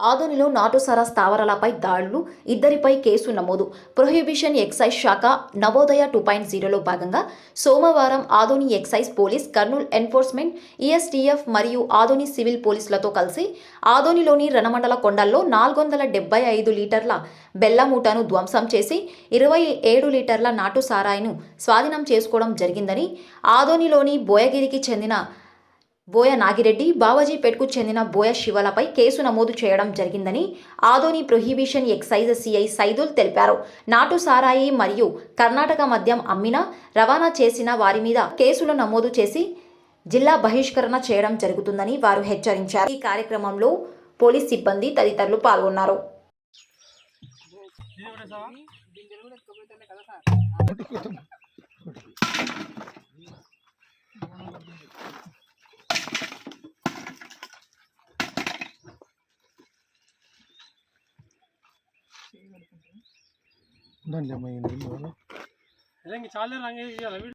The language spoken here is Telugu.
ఆదోనిలో నాటుసారా స్థావరాలపై దాడులు ఇద్దరిపై కేసు నమోదు. ప్రొహిబిషన్ ఎక్సైజ్ శాఖ నవోదయ టూ పాయింట్ జీరోలో భాగంగా సోమవారం Adoni excise police Kurnool enforcement ESTF మరియు ఆదోని సివిల్ పోలీసులతో కలిసి ఆదోనిలోని రణమండల కొండల్లో నాలుగు వందల డెబ్బై ఐదు లీటర్ల బెల్లమూటను ధ్వంసం చేసి ఇరవై ఏడు లీటర్ల నాటు సారాయిను స్వాధీనం చేసుకోవడం జరిగిందని ఆదోనిలోని బోయగిరికి చెందిన బోయ నాగిరెడ్డి బావాజీపేట్కు చెందిన బోయ శివలపై కేసు నమోదు చేయడం జరిగిందని Adoni prohibition excise CI Saidul తెలిపారు నాటు సారాయి మరియు కర్ణాటక మద్యం అమ్మిన రవాణా చేసిన వారి మీద కేసులు నమోదు చేసి జిల్లా బహిష్కరణ చేయడం జరుగుతుందని వారు హెచ్చరించారు ఈ కార్యక్రమంలో పోలీస్ సిబ్బంది తదితరులు పాల్గొన్నారు దాంట్లో ఇంక చాలా రంగు